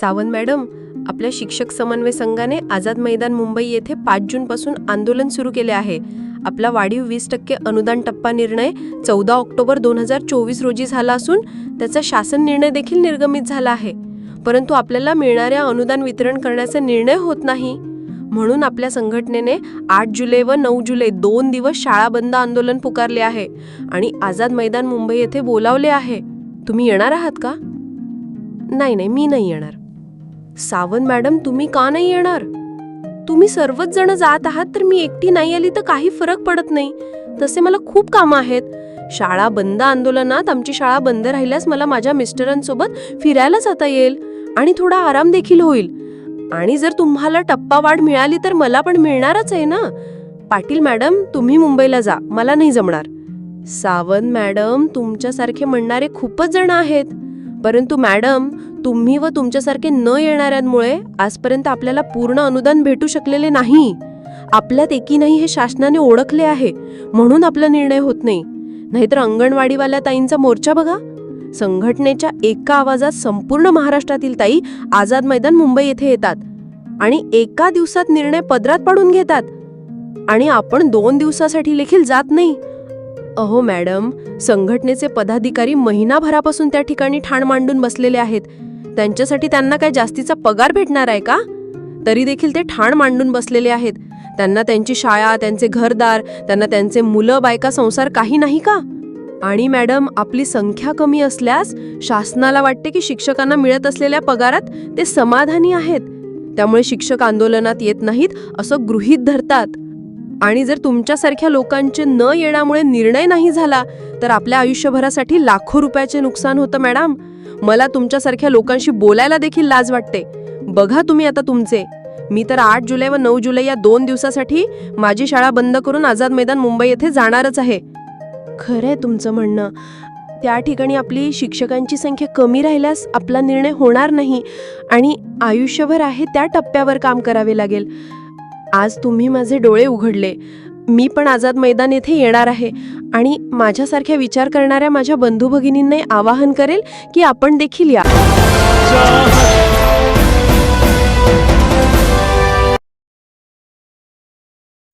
Sawant madam आपल्या शिक्षक समन्वय संघाने आझाद मैदान मुंबई येथे पाच जूनपासून आंदोलन सुरू केले आहे. आपला वाढीव वीस टक्के अनुदान टप्पा निर्णय चौदा ऑक्टोबर दोन हजार चोवीस रोजी झाला असून त्याचा शासन निर्णय देखील निर्गमित झाला आहे. परंतु आपल्याला मिळणाऱ्या अनुदान वितरण करण्याचा निर्णय होत नाही. म्हणून आपल्या संघटनेने आठ जुलै व नऊ जुलै दोन दिवस शाळा बंद आंदोलन पुकारले आहे आणि आझाद मैदान मुंबई येथे बोलावले आहे. तुम्ही येणार आहात का? नाही नाही मी नाही येणार. सावंत मॅडम तुम्ही का नाही येणार? तुम्ही सर्वच जण जात आहात तर मी एकटी नाही आली तर काही फरक पडत नाही. तसे मला खूप कामं आहेत. शाळा बंद आंदोलनात आमची शाळा बंद राहिल्यास मला माझ्या मिस्टरांसोबत फिरायला जाता येईल आणि थोडा आराम देखील होईल. आणि जर तुम्हाला टप्पा वाढ मिळाली तर मला पण मिळणारच आहे ना? पाटील मॅडम तुम्ही मुंबईला जा. मला नाही जमणार. सावंत मॅडम तुमच्यासारखे म्हणणारे खूपच जण आहेत. परंतु मॅडम तुम्ही व तुमच्यासारखे न येणाऱ्यांमुळे आजपर्यंत आपल्याला पूर्ण अनुदान भेटू शकलेले नाही. आपल्यात एकीनंही हे शासनाने ओळखले आहे म्हणून आपला निर्णय होत नाही. नाहीतर अंगणवाडीवाल्या ताईंचा मोर्चा बघा. संघटनेच्या एका आवाजात संपूर्ण महाराष्ट्रातील ताई आझाद मैदान मुंबई येथे येतात आणि एका दिवसात निर्णय पदरात पाडून घेतात. आणि आपण दोन दिवसासाठी देखील जात नाही. अहो मॅडम संघटनेचे पदाधिकारी महिनाभरापासून त्या ठिकाणी ठाण मांडून बसलेले आहेत. त्यांच्यासाठी त्यांना काय जास्तीचा पगार भेटणार आहे का? तरी देखील ते ठाण मांडून बसलेले आहेत. त्यांना त्यांची शाळा त्यांचे घरदार त्यांना त्यांचे मुलं बायका संसार काही नाही का? आणि मॅडम आपली संख्या कमी असल्यास शासनाला वाटते की शिक्षकांना मिळत असलेल्या पगारात ते समाधानी आहेत. त्यामुळे शिक्षक आंदोलनात येत नाहीत असं गृहीत धरतात. आणि जर तुमच्यासारख्या लोकांचे न येण्यामुळे निर्णय नाही झाला तर आपल्या आयुष्यभरासाठी लाखो रुपयाचे नुकसान होतं मॅडम. मला तुमच्यासारख्या लोकांशी बोलायला देखील लाज वाटते. बघा तुम्ही आता तुमचे. मी तर आठ जुलै व नऊ जुलै या दोन दिवसासाठी माझी शाळा बंद करून आझाद मैदान मुंबई येथे जाणारच आहे. खरंय तुमचं म्हणणं. त्या ठिकाणी आपली शिक्षकांची संख्या कमी राहिल्यास आपला निर्णय होणार नाही आणि आयुष्यभर आहे त्या टप्प्यावर काम करावे लागेल. आज तुम्ही माझे डोळे उघडले. मी पण आझाद मैदान येथे येणार आहे. आणि माझ्यासारख्या विचार करणाऱ्या माझ्या बंधू भगिनींना आवाहन करेल की आपण देखील या.